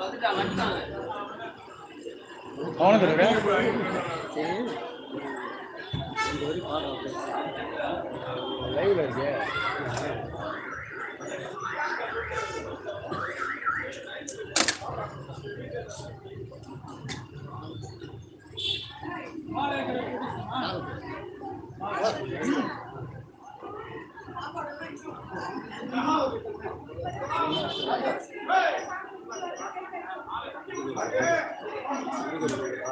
வந்துட்டாங்க வந்துட்டாங்க. அவனுக்கு இருக்கு. லைவ்ல இருக்கு ம் 嗯个就是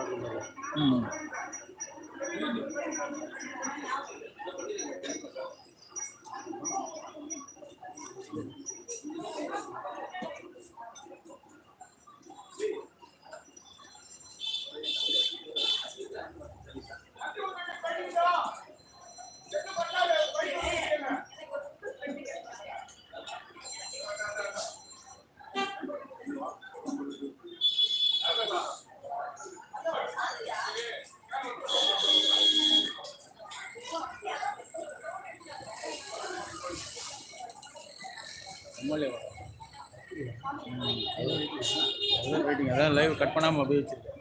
வெயிட்டிங் அதான் லைவ் கட் பண்ணாமல் அப்படியே வச்சிருக்கேன்.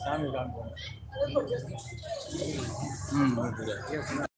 சாமி காமிப்போம் ம் ஓகே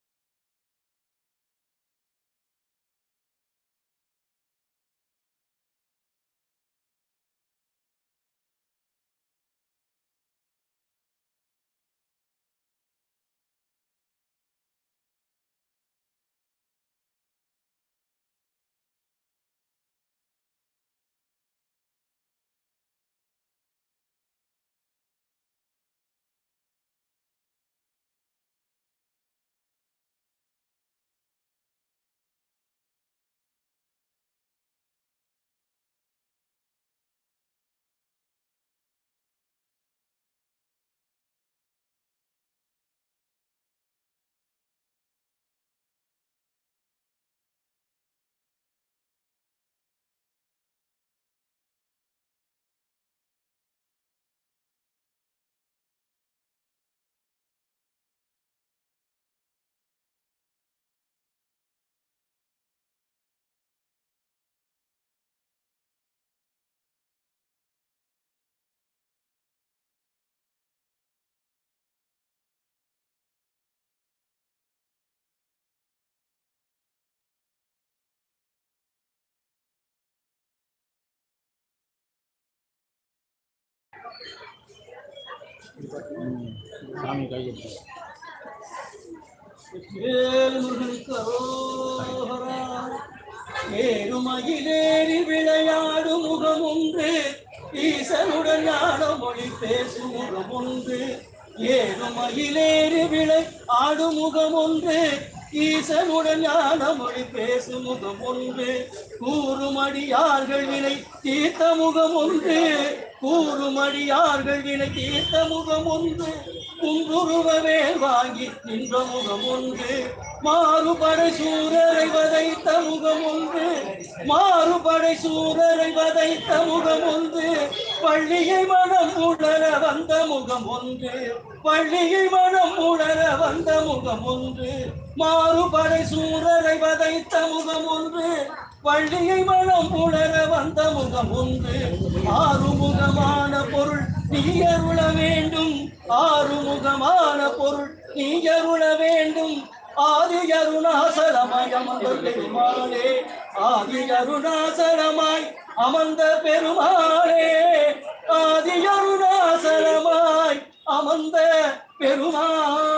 சாமி கையெழுத்து வேல் முருகனுக்கு அரோகரா. ஏறுமயிலேறி விளையாடும் முகம் உண்டு ஈசனுடன் ஞான மொழி பேசும் முகம் உண்டு ஏறுமயிலேறி விளை ஆடும் முகம் உண்டு ஈசனுடன் ஞான மொழி பேசும் முகம் உண்டு கூறுமடியார்கள் வினை தீர்த்த முகம் ஒன்று. கூறுமடியார்கள் வினை தீர்த்த முகம் ஒன்று. குங்குருவவே வாங்கி நின்ற முகம் ஒன்று. மாறுபடை சூரரை வதைத்த முகம் ஒன்று. மாறுபடை சூரரை வதைத்த முகம் ஒன்று. பள்ளியை மனம் உணர வந்த முகம் ஒன்று. பள்ளியை மனம் உணர முகம் ஒன்று மாறுபடை சூரரை வதைத்த முகம் ஒன்று பள்ளியை மனம் உணர வந்த முகம் ஒன்று ஆறுமுகமான பொருள் நீ அருள வேண்டும். ஆறுமுகமான பொருள் நீ அருள வேண்டும். ஆதி அருணாசலமாய் அமர்ந்த பெருமாளே ஆதி அருணாசலமாய் அமர்ந்த பெருமாளே ஆதி அருணாசலமாய் அமர்ந்த பெருமாளே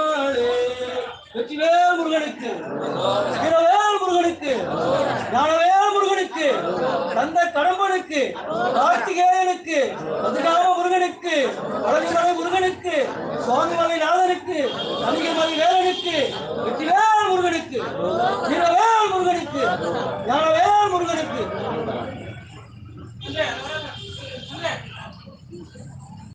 முருகனுக்கு வீரவேல் முருகனுக்கு ஞானவேல் முருகனுக்கு தந்த கடம்பனுக்கு கார்த்திகேயனுக்கு மதுகாம முருகனுக்கு வளர்ச்சிமலை முருகனுக்கு சுவாமி மலை நாதனுக்கு தனிகமலை வேலனுக்கு வெற்றிவேல்